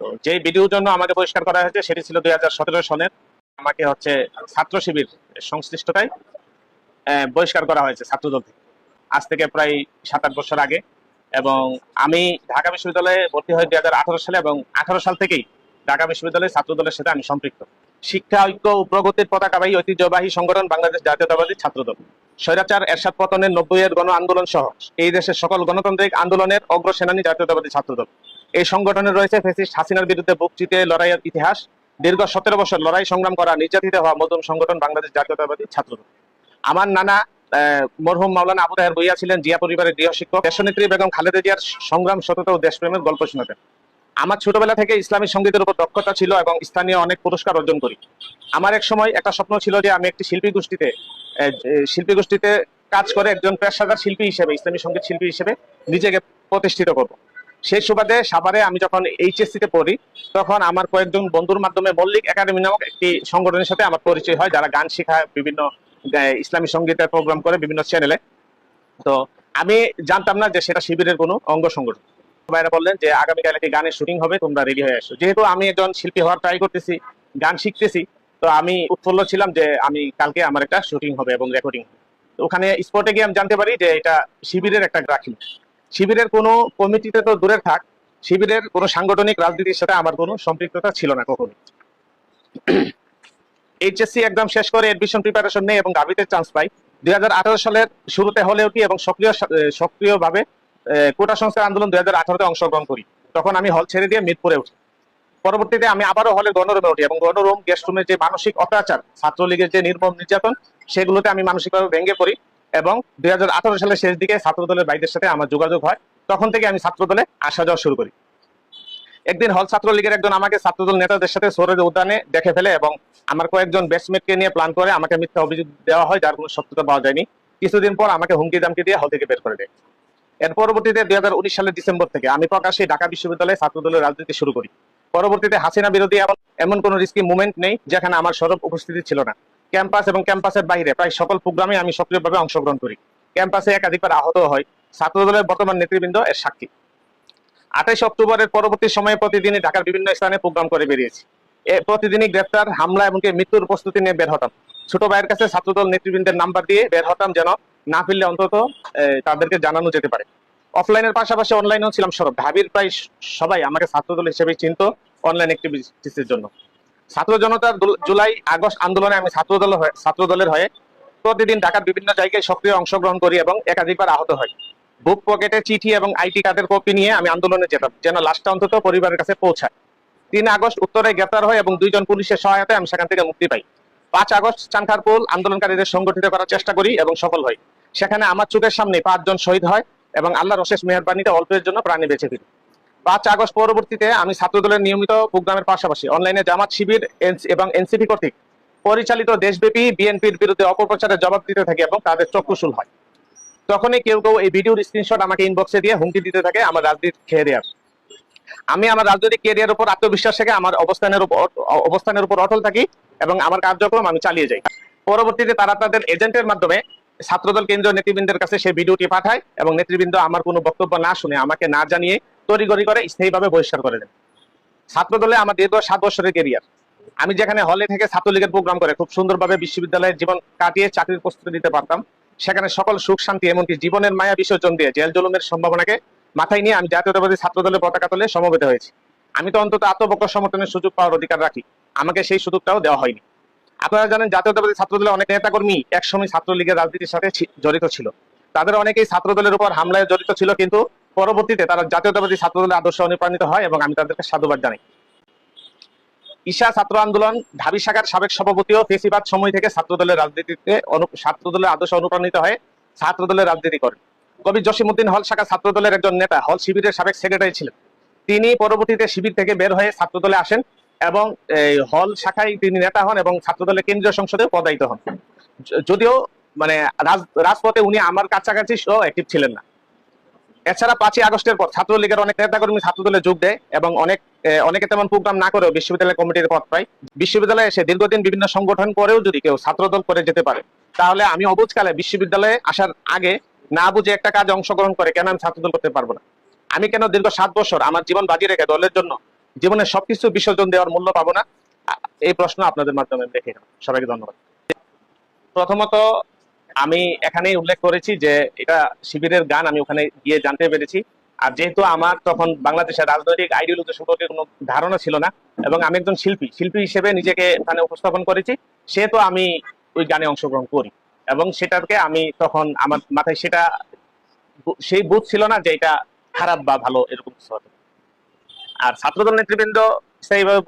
তো যে ভিডিওর জন্য আমাকে বহিষ্কার করা হয়েছে, সেটি ছিল দুই হাজার সতেরো সনের। আমাকে হচ্ছে ছাত্র শিবির সংশ্লিষ্টতায় বহিষ্কার করা হয়েছে ছাত্রদল থেকে। আজ থেকে প্রায় সাত আট বছর আগে। এবং আমি ঢাকা বিশ্ববিদ্যালয়ে ভর্তি হই দুই সালে এবং আঠারো সাল থেকেই ঢাকা বিশ্ববিদ্যালয়ের ছাত্রদলের সাথে আমি সম্পৃক্ত। শিক্ষা, ঐক্য প্রগতির পতাকাবাহী ঐতিহ্যবাহী সংগঠন বাংলাদেশ জাতীয়তাবাদী ছাত্রদল। স্বৈরাচার, এরশাদ পতনের নব্বই এর গণ আন্দোলন সহ এই দেশের সকল গণতান্ত্রিক আন্দোলনের অগ্রসেনানী জাতীয়তাবাদী ছাত্রদল। এই সংগঠনে রয়েছে ফেসিস্ট হাসিনার বিরুদ্ধে বুক চিতে লড়াইয়ের ইতিহাস। দীর্ঘ সতেরো বছর লড়াই সংগ্রাম করা নির্যাতিত হওয়া মধ্যম সংগঠন বাংলাদেশ জাতীয়তাবাদী ছাত্রদল। আমার নানা মরহুম মাওলানা আবু তাহের বইয়া ছিলেন জিয়া পরিবারের গৃহ শিক্ষক। দেশনেত্রী বেগম খালেদা জিয়ার সংগ্রাম সততা ও দেশপ্রেমের গল্প শোনাতেন। আমার ছোটবেলা থেকে ইসলামী সঙ্গীতের উপর দক্ষতা ছিল এবং স্থানীয় অনেক পুরস্কার অর্জন করি। আমার এক সময় একটা স্বপ্ন ছিল যে আমি একটি শিল্পী গোষ্ঠীতে শিল্পী গোষ্ঠীতে কাজ করে একজন পেশাদার শিল্পী হিসেবে, ইসলামী সংগীত শিল্পী হিসেবে নিজেকে প্রতিষ্ঠিত করব। সেই সুবাদে সাভারে আমি যখন এইচএসসি তে পড়ি, তখন আমার কয়েকজন বন্ধুর মাধ্যমে মল্লিক একাডেমি নামক একটি সংগঠনের সাথে আমার পরিচয় হয়, যারা গান শেখায়, বিভিন্ন ইসলামী সঙ্গীতের প্রোগ্রাম করে বিভিন্ন চ্যানেলে তো আমি জানতাম না যে সেটা শিবিরের কোনো অঙ্গ সংগঠন। ভাইরা বললেন যে আগামীকাল একটি গানের শুটিং হবে, তোমরা রেডি হয়ে আসো। যেহেতু আমি একজন শিল্পী হওয়ার ট্রাই করতেছি, গান শিখতেছি, তো আমি উৎফুল্ল ছিলাম যে আমি কালকে আমার একটা শুটিং হবে এবং রেকর্ডিং ওখানে স্পটে গিয়ে আমি জানতে পারি যে এটা শিবিরের একটা গ্রাহী শিবিরের কোনো কমিটিতে তো দূরের থাক, শিবিরের কোনো সাংগঠনিক রাজনীতির সাথে আমার কোনো সম্পৃক্ততা ছিল না কখনো। এইচএসসি এক্সাম শেষ করে এডমিশন প্রিপারেশন নেই এবং গাবিতে চান্স পাই। দুই সালের শুরুতে হলে উঠি এবং সক্রিয় সক্রিয়ভাবে কোটা সংস্কার আন্দোলন দুই হাজার আঠারোতে অংশগ্রহণ করি। তখন আমি হল ছেড়ে দিয়ে মিরপুরে উঠি। পরবর্তীতে আমি আবারও হলে গণরুমে উঠি এবং গণরুম গেস্ট রুমের যে মানসিক অত্যাচার, ছাত্রলীগের যে নির্মম নির্যাতন, সেগুলোতে আমি মানসিকভাবে ভেঙে পড়ি। এবং দুই সালের শেষ দিকে ছাত্রদলের ভাইদের সাথে আমার যোগাযোগ হয়, তখন থেকে আমি ছাত্রদলে আসা যাওয়া শুরু করি। একদিন হল ছাত্রলীগের একজন আমাকে ছাত্রদল নেতাদের সাথে সৌরের উদ্যানে দেখে ফেলে এবং আমার কয়েকজন বেস্টমেটকে নিয়ে প্ল্যান করে আমাকে মিথ্যা অভিযোগ দেওয়া হয়, যার কোনো সত্যতা পাওয়া যায়নি। কিছুদিন পর আমাকে হুমকি দামকি দিয়ে হল থেকে বের করে দেয়। এর পরবর্তীতে দুই হাজার উনিশ সালের ডিসেম্বর থেকে আমি প্রকাশ্যে ঢাকা বিশ্ববিদ্যালয়ে ছাত্রদলের রাজনীতি শুরু করি। পরবর্তীতে হাসিনা বিরোধী এমন কোনো রিস্কি মুভমেন্ট নেই, যেখানে আমার সরব উপস্থিতি ছিল না। ক্যাম্পাস এবং ক্যাম্পাসের বাইরে প্রায় সকল প্রোগ্রামে আমি সক্রিয়ভাবে অংশগ্রহণ করি। ক্যাম্পাসে একাধিকবার আহত হয়। ছাত্রদলের বর্তমান নেতৃবৃন্দ এর সাক্ষী। আঠাইশ অক্টোবরের পরবর্তী সময়ে প্রতিদিনই ঢাকার বিভিন্ন স্থানে প্রোগ্রাম করে বেরিয়েছি। এ প্রতিদিনই গ্রেফতার হামলা এমনকি মৃত্যুর প্রস্তুতি নিয়ে বের হতাম। ছোট ভাইয়ের কাছে ছাত্রদল নেতৃবৃন্দের নাম্বার দিয়ে বের হতাম যেন না ফিরলে অন্তত তাদেরকে জানানো যেতে পারে। অফলাইনের পাশাপাশি অনলাইনেও ছিলাম সরব। ঢাবির প্রায় সবাই আমাকে ছাত্রদল হিসেবে চিনত অনলাইন অ্যাক্টিভিটিসের জন্য। ছাত্র জনতার জুলাই, আগস্ট আন্দোলনে আমি ছাত্রদল হয়ে ছাত্রদলের হয়ে প্রতিদিন ঢাকার বিভিন্ন জায়গায় সক্রিয় অংশগ্রহণ করি এবং একাধিকবার আহত হয় বুক পকেটে চিঠি এবং আইটি কার্ডের কপি নিয়ে আমি আন্দোলনে যেতাম, যেন লাশটা অন্তত পরিবারের কাছে পৌঁছায়। তিন আগস্ট উত্তরে গ্রেপ্তার হয় এবং দুইজন পুলিশের সহায়তায় আমি সেখান থেকে মুক্তি পাই। পাঁচ আগস্ট চানখারপুল আন্দোলনকারীদের সংগঠিত করার চেষ্টা করি এবং সফল হই। সেখানে আমার চোখের সামনে পাঁচজন শহীদ হয় এবং আল্লাহর অশেষ মেহরবানিতে অল্পের জন্য প্রাণী বেঁচে ফিরি। পাঁচ আগস্ট পরবর্তীতে আমি ছাত্রদলের নিয়মিত প্রোগ্রামের পাশাপাশি অনলাইনে জামাত শিবির এবং এনসিপি কর্তৃক পরিচালিত দেশব্যাপী বিএনপির বিরুদ্ধে অপপ্রচারের জবাব দিতে থাকি এবং তাদের চক্ষুশুল হয়। তখনই কেউ কেউ এই ভিডিওর স্ক্রিনশট আমাকে ইনবক্সে দিয়ে হুমকি দিতে থাকে আমার রাজনীতি খেয়ে আমি আমার রাজনৈতিক ক্যারিয়ার উপর আত্মবিশ্বাস থেকে আমার অবস্থানের উপর অবস্থানের উপর অটল থাকি এবং আমার কার্যক্রম আমি চালিয়ে যাই। পরবর্তীতে তারা তাদের এজেন্টের মাধ্যমে ছাত্রদল কেন্দ্রীয় নেতৃবৃন্দের কাছে সেই ভিডিওটি পাঠায় এবং নেতৃবৃন্দ আমার কোনো বক্তব্য না শুনে আমাকে না জানিয়ে তড়িগড়ি করে স্থায়ীভাবে বহিষ্কার করে দেন ছাত্রদলে আমার দীর্ঘ সাত বছরের কেরিয়ার আমি যেখানে হলে থেকে ছাত্রলীগের প্রোগ্রাম করে খুব সুন্দরভাবে বিশ্ববিদ্যালয়ের জীবন কাটিয়ে চাকরির প্রস্তুতি নিতে পারতাম। সেখানে সকল সুখ শান্তি এমনকি জীবনের মায়া বিসর্জন দিয়ে জেল জুলুমের সম্ভাবনাকে মাথায় নিয়ে আমি জাতীয়তাবাদী ছাত্র দলের পতাকা তলে সমবেত হয়েছি। আমি তো অন্তত আত্মপক্ষ সমর্থনের সুযোগ পাওয়ার অধিকার রাখি। আমাকে সেই সুযোগটাও দেওয়া হয়নি। আপনারা জানেন জাতীয়তাবাদী ছাত্র দলের অনেক নেতাকর্মী একসময় ছাত্রলীগের রাজনীতির সাথে জড়িত ছিল। তাদের অনেকেই ছাত্র দলের উপর হামলায় জড়িত ছিল কিন্তু পরবর্তীতে তারা জাতীয়তাবাদী ছাত্র দলের আদর্শ অনুপ্রাণিত হয় এবং আমি তাদেরকে সাধুবাদ জানাই। ঈশা ছাত্র আন্দোলন ঢাবি শাখার সাবেক সভাপতি ও ফেসিবাদ সময় থেকে ছাত্র দলের রাজনীতিতে ছাত্র দলের আদর্শ অনুপ্রাণিত হয়ে ছাত্র দলের রাজনীতি করেন। কবি জসিমুদ্দিন হল শাখা ছাত্র দলের একজন নেতা, হল শিবিরের সাবেক সেক্রেটারি ছিলেন। তিনি পরবর্তীতে শিবির থেকে বের হয়ে ছাত্র দলে আসেন এবং হল শাখায় তিনি নেতা হন এবং ছাত্র দলের কেন্দ্রীয় সংসদে পদায়িত হন। যদিও মানে রাজ- রাজপথে উনি আমার কাছাকাছি অ্যাক্টিভ ছিলেন না। এছাড়া পাঁচই আগস্টের পর ছাত্রলীগের অনেক নেতাকর্মী ছাত্রদলে যোগ দেয় এবং অনেক অনেকে তেমন প্রোগ্রাম না করেও বিশ্ববিদ্যালয় কমিটির পদ পায়। বিশ্ববিদ্যালয়ে এসে দীর্ঘদিন বিভিন্ন সংগঠন করেও যদি কেউ ছাত্রদল করে যেতে পারে, তাহলে আমি অবুজকালে বিশ্ববিদ্যালয়ে আসার আগে না বুঝে একটা কাজে অংশগ্রহণ করে কেন আমি ছাত্রদল করতে পারব না। আমি কেন দীর্ঘ সাত বছর আমার জীবন বাজি রেখে দলের জন্য জীবনে সবকিছু বিসর্জন দেওয়ার মূল্য পাবো না? এই প্রশ্ন আপনাদের মাধ্যমে গেলাম। সবাইকে ধন্যবাদ। প্রথমত আমি এখানেই উল্লেখ করেছি যে এটা শিবিরের গান, আমি ওখানে গিয়ে জানতে পেরেছি। আর যেহেতু আমার তখন বাংলাদেশের রাজনৈতিক আইডিওলজি সম্পর্কে কোনো ধারণা ছিল না এবং আমি একজন শিল্পী শিল্পী হিসেবে নিজেকে এখানে উপস্থাপন করেছি, সেহেতু আমি ওই গানে অংশগ্রহণ করি। এবং সেটাকে আমি তখন আমার মাথায় সেটা সেই বুধ ছিল না যে এটা খারাপ বা ভালো এরকম কিছু হবে আর ছাত্রদল নেতৃবৃন্দ সেইভাবে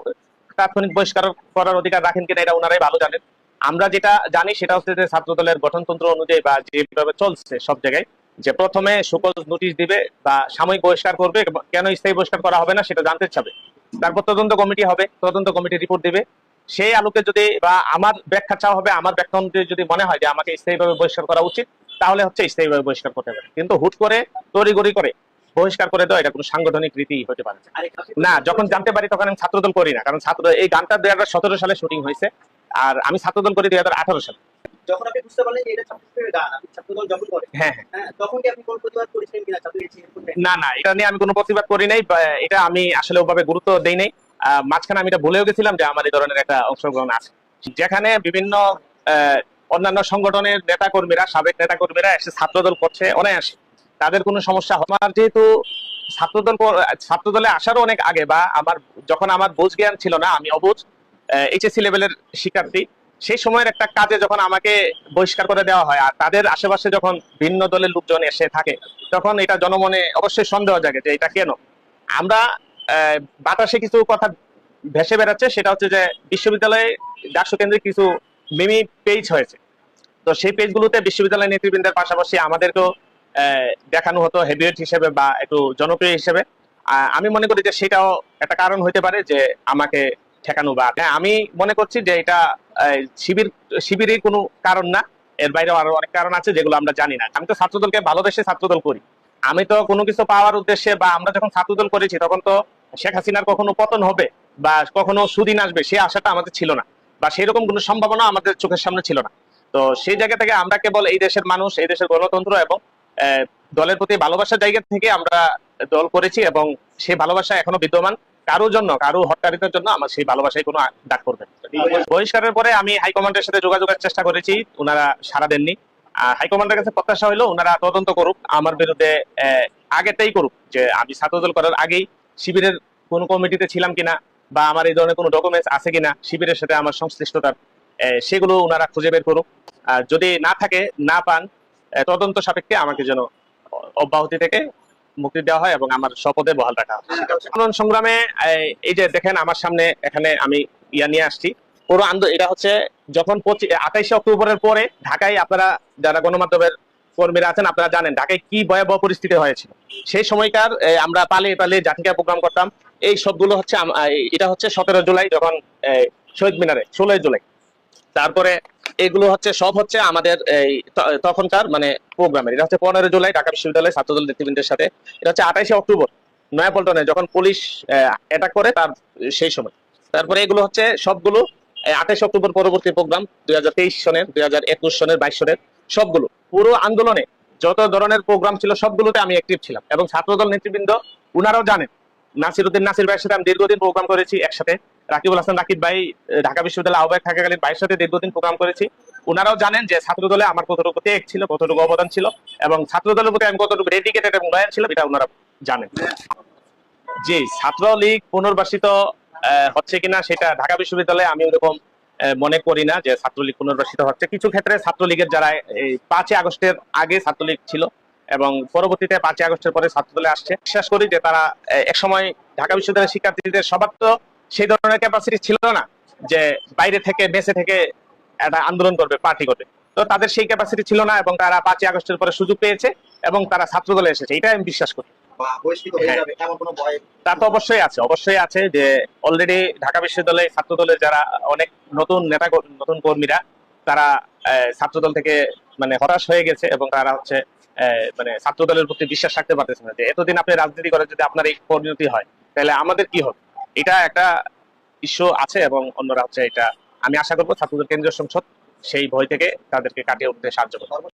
তাৎক্ষণিক বহিষ্কার করার অধিকার রাখেন কিনা এটা ওনারাই ভালো জানেন। আমরা যেটা জানি সেটা হচ্ছে যে ছাত্রদলের গঠনতন্ত্র অনুযায়ী বা যেভাবে চলছে সব জায়গায় যে প্রথমে সুকজ নোটিশ দিবে বা সাময়িক বহিষ্কার করবে কেন স্থায়ী বহিষ্কার করা হবে না সেটা জানতে চাবে। তারপর তদন্ত কমিটি হবে তদন্ত কমিটি রিপোর্ট দিবে। সেই আলোকে যদি বা আমার ব্যাখ্যা চাওয়া হবে আমার ব্যাখ্যা অনুযায়ী যদি মনে হয় যে আমাকে স্থায়ীভাবে বহিষ্কার করা উচিত তাহলে হচ্ছে স্থায়ীভাবে বহিষ্কার করতে হবে। কিন্তু হুট করে তড়িগড়ি করে বহিষ্কার করে দেওয়া এটা কোনো সাংগঠনিক রীতি হতে পারে না। না যখন জানতে পারি তখন আমি ছাত্রদল করি না কারণ ছাত্র এই গানটা দুই হাজার সতেরো সালে শুটিং হয়েছে। আর আমি ছাত্রদল করি দুই হাজার আঠারো সালে। যখন আপনি বুঝতে পারলেন যে এটা ছাত্রদের গান আপনি ছাত্রদল যখন করেন হ্যাঁ হ্যাঁ। হ্যাঁ তখন কি আপনি কোন প্রতিবাদ করেছিলেন কিনা? ছাত্রদের না না এটা নিয়ে আমি কোনো প্রতিবাদ করি নাই এটা আমি আসলে ওভাবে গুরুত্ব দেই নাই। মাঝখানে আমি এটা ভুলেও গেছিলাম যে আমার এই ধরনের একটা অংশগ্রহণ আছে। যেখানে বিভিন্ন অন্যান্য সংগঠনের নেতা কর্মীরা সাবেক নেতা কর্মীরা এসে ছাত্রদল করছে অনায়াসে। তাদের কোনো সমস্যা আমার যেহেতু ছাত্রদল ছাত্রদলে আসারও অনেক আগে বা আমার যখন আমার বোঝ জ্ঞান ছিল না আমি অবুঝ এইচএসসি লেভেলের শিক্ষার্থী। সেই সময়ের একটা কাজে যখন আমাকে বহিষ্কার করে দেওয়া হয় আর তাদের আশেপাশে যখন ভিন্ন দলের লোকজন এসে থাকে, তখন এটা জনমনে অবশ্যই সন্দেহ জাগে যে এটা কেন? আমরা বাতাসে কিছু কথা ভেসে বেড়াচ্ছে, সেটা হচ্ছে যে বিশ্ববিদ্যালয়ে ডাকসু কেন্দ্রে কিছু মিমি পেজ হয়েছে। তো সেই পেজগুলোতে বিশ্ববিদ্যালয় নেতৃবৃন্দের পাশাপাশি আমাদেরকেও দেখানো হতো হেভিওয়েট হিসেবে বা একটু জনপ্রিয় হিসেবে। আমি মনে করি যে সেটাও একটা কারণ হতে পারে যে আমাকে ঠেকানো বা হ্যাঁ, আমি মনে করছি যে এটা শিবির শিবিরের কোনো কারণ না। এর বাইরেও আরও অনেক কারণ আছে যেগুলো আমরা জানি না। আমি তো ছাত্রদলকে ভালোবেসে ছাত্রদল করি। আমি তো কোনো কিছু পাওয়ার উদ্দেশ্যে বা আমরা যখন ছাত্রদল করেছি তখন তো শেখ হাসিনার কখনো পতন হবে বা কখনো সুদিন আসবে সেই আশাটা আমাদের ছিল না। বা সেরকম কোনো সম্ভাবনা আমাদের চোখের সামনে ছিল না। তো সেই জায়গা থেকে আমরা কেবল এই দেশের মানুষ এই দেশের গণতন্ত্র এবং দলের প্রতি ভালোবাসার জায়গা থেকে আমরা দল করেছি এবং সেই ভালোবাসা এখনও বিদ্যমান। কারোর জন্য কারও হটকারিতার জন্য আমার সেই ভালোবাসায় কোনো ডাক করবে বহিষ্কারের পরে আমি হাইকমান্ডের সাথে যোগাযোগের চেষ্টা করেছি ওনারা সাড়া দেননি। আর হাইকমান্ডের কাছে প্রত্যাশা হলো ওনারা তদন্ত করুক আমার বিরুদ্ধে আহ, আগেটাই করুক যে আমি ছাত্রদল করার আগেই শিবিরের কোন কমিটিতে ছিলাম কিনা বা আমার এই ধরনের কোনো ডকুমেন্টস আছে কিনা শিবিরের সাথে আমার সংশ্লিষ্টতার সেগুলো ওনারা খুঁজে বের করুক। আর যদি না থাকে না পান তদন্ত সাপেক্ষে আমাকে যেন অব্যাহতি থেকে মুক্তি দেওয়া হয় এবং আমার শপথে বহাল রাখা হয়। সংগ্রামে এই, যে দেখেন আমার সামনে এখানে আমি ইয়া নিয়ে আসছি। পুরো আন্দোলন এটা হচ্ছে যখন আঠাইশে অক্টোবরের পরে ঢাকায় আপনারা যারা গণমাধ্যমের কর্মীরা আছেন আপনারা জানেন ঢাকায় কি ভয়াবহ পরিস্থিতি হয়েছিল। সেই সময়কার আমরা পালিয়ে পালিয়ে জাতিকা প্রোগ্রাম করতাম। এই সবগুলো হচ্ছে এটা হচ্ছে সতেরো জুলাই যখন শহীদ মিনারে ষোলোই জুলাই। তারপরে এগুলো হচ্ছে, সব হচ্ছে আমাদের এই তখনকার মানে প্রোগ্রামের এটা হচ্ছে পনেরো জুলাই ঢাকা বিশ্ববিদ্যালয় ছাত্রদল নেতৃবৃন্দের সাথে। এটা হচ্ছে আঠাইশে অক্টোবর, নয়াপল্টনে, যখন পুলিশ অ্যাটাক করে তার, সেই সময়। তারপরে এগুলো হচ্ছে সবগুলো আঠাইশ অক্টোবর পরবর্তী প্রোগ্রাম দুই হাজার তেইশ সনের, দুই হাজার একুশ সনের, বাইশ সনের, সবগুলো। পুরো আন্দোলনে যত ধরনের প্রোগ্রাম ছিল, সবগুলোতে আমি অ্যাক্টিভ ছিলাম। এবং ছাত্রদল নেতৃবৃন্দ, উনারাও জানেন, নাসিরুদ্দিন নাসির ভাইয়ের সাথে আমি দীর্ঘদিন প্রোগ্রাম করেছি একসাথে। রাকিবুল হাসান, রাকিব ভাই ঢাকা বিশ্ববিদ্যালয় আহ্বায়ক থাকাকালীন ভাইয়ের সাথে দীর্ঘদিন প্রোগ্রাম করেছি। ওনারাও জানেন যে ছাত্রদলে আমার কতটুকু ত্যাগ ছিল, কতটুকু অবদান ছিল এবং ছাত্রদলের প্রতি আমি কতটুকু ডেডিকেটেড এবং লয়াল ছিল এটা ওনারা জানেন। জি, ছাত্রলীগ পুনর্বাসিত হচ্ছে কিনা সেটা ঢাকা বিশ্ববিদ্যালয়ে আমি ওরকম মনে করি না যে ছাত্রলীগ পুনর্বাসিত হচ্ছে। কিছু ক্ষেত্রে ছাত্রলীগের যারা এই পাঁচই আগস্টের আগে ছাত্রলীগ ছিল এবং পরবর্তীতে পাঁচই আগস্টের পরে ছাত্রদলে আসছে। বিশ্বাস করি যে তারা একসময় ঢাকা বিশ্ববিদ্যালয়ের শিক্ষার্থীদের সবার তো সেই ধরনের ক্যাপাসিটি ছিল না যে বাইরে থেকে মেসে থেকে একটা আন্দোলন করবে পার্টি করবে। তো তাদের সেই ক্যাপাসিটি ছিল না এবং তারা পাঁচই আগস্টের পরে সুযোগ পেয়েছে এবং তারা ছাত্রদলে এসেছে। এটা আমি বিশ্বাস করি। তা তো অবশ্যই আছে অবশ্যই আছে যে অলরেডি ঢাকা বিশ্ববিদ্যালয়ে ছাত্রদলের যারা অনেক নতুন নেতা নতুন কর্মীরা তারা আহ, ছাত্রদল থেকে মানে হতাশ হয়ে গেছে এবং তারা হচ্ছে আহ, মানে ছাত্রদলের প্রতি বিশ্বাস রাখতে পারতেছে না যে এতদিন আপনি রাজনীতি করে যদি আপনার এই পরিণতি হয় তাহলে আমাদের কি হবে? এটা একটা ইস্যু আছে এবং অন্যরা হচ্ছে এটা। আমি আশা করব ছাত্রদের কেন্দ্রীয় সংসদ সেই ভয় থেকে তাদেরকে কাটিয়ে উঠতে সাহায্য করবে।